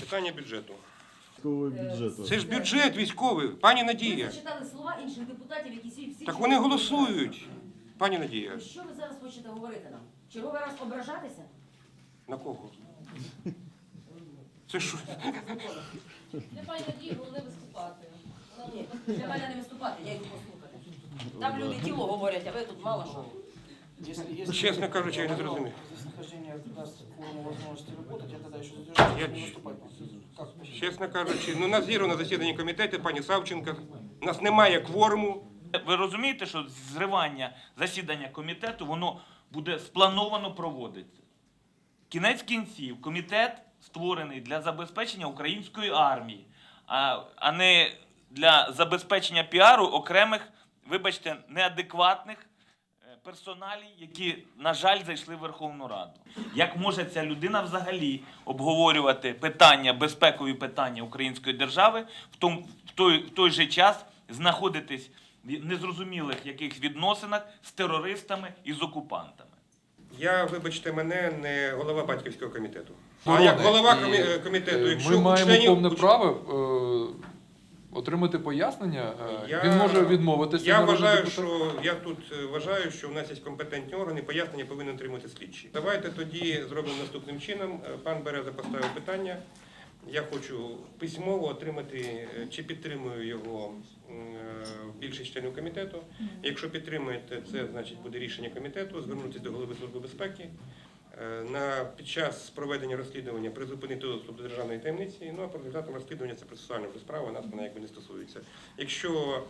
Питання бюджету. Бюджету. Це ж бюджет військовий, пані Ви Надія. зачитали слова інших депутатів, які всі всі. Так вони голосують. Пані Надія, Що ви зараз хочете говорити нам? Черговий раз ображатися? на кого? Це що? Немає надії, головне виступати. Ні, для мене не виступати, я йду послухати. Там люди тіло говорять, а ви тут мало що. Если, если Честно кажучи, я не зрозумів. Если нахождение даст кворум возможности работать, я тогда еще задержусь, Я не выступать. Чесно кажучи, ну нас зірвано засідання комітету, пані Савченко. У нас немає кворуму. Ви розумієте, що зривання засідання комітету воно буде сплановано проводитися. Кінець кінців, комітет створений для забезпечення української армії, а, не для забезпечення піару окремих, вибачте, неадекватних персоналій, які, на жаль, зайшли в Верховну Раду. Як може ця людина взагалі обговорювати питання, безпекові питання української держави, в, том, в, той, в той же час знаходитись в незрозумілих яких відносинах з терористами і з окупантами? Я, вибачте, мене не голова батьківського комітету. А як голова комі- комітету, е, якщо ми у маємо членів- повне у- право е, отримати пояснення. Е, Я- Він може відмовитися. Я вважаю, депутат. що я тут е, вважаю, що в нас є компетентні органи, пояснення повинен отримати слідчі. Давайте тоді зробимо наступним чином. Е, Пан Береза поставив питання. Я хочу письмово отримати, чи підтримую його більшість членів комітету. Якщо підтримуєте, це значить буде рішення комітету звернутися до голови служби безпеки. Е, На під час проведення розслідування призупинити доступ до державної таємниці. Ну а по розслідування це процесуальна вже справа, нас вона якби не стосується. Якщо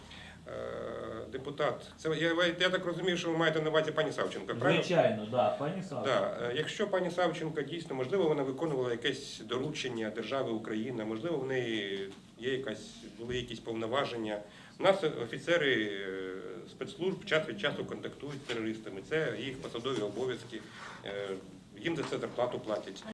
депутат, це я, я так розумію, що ви маєте на увазі пані Савченко, правильно? Звичайно, да, пані Савченко. Да. е, Якщо пані Савченко дійсно, можливо, вона виконувала якесь доручення держави Україна, можливо, в неї є якась, були якісь повноваження. У нас офіцери е, спецслужб час від часу контактують з терористами. Це їх посадові обов'язки. Е, Їм за це зарплату платять.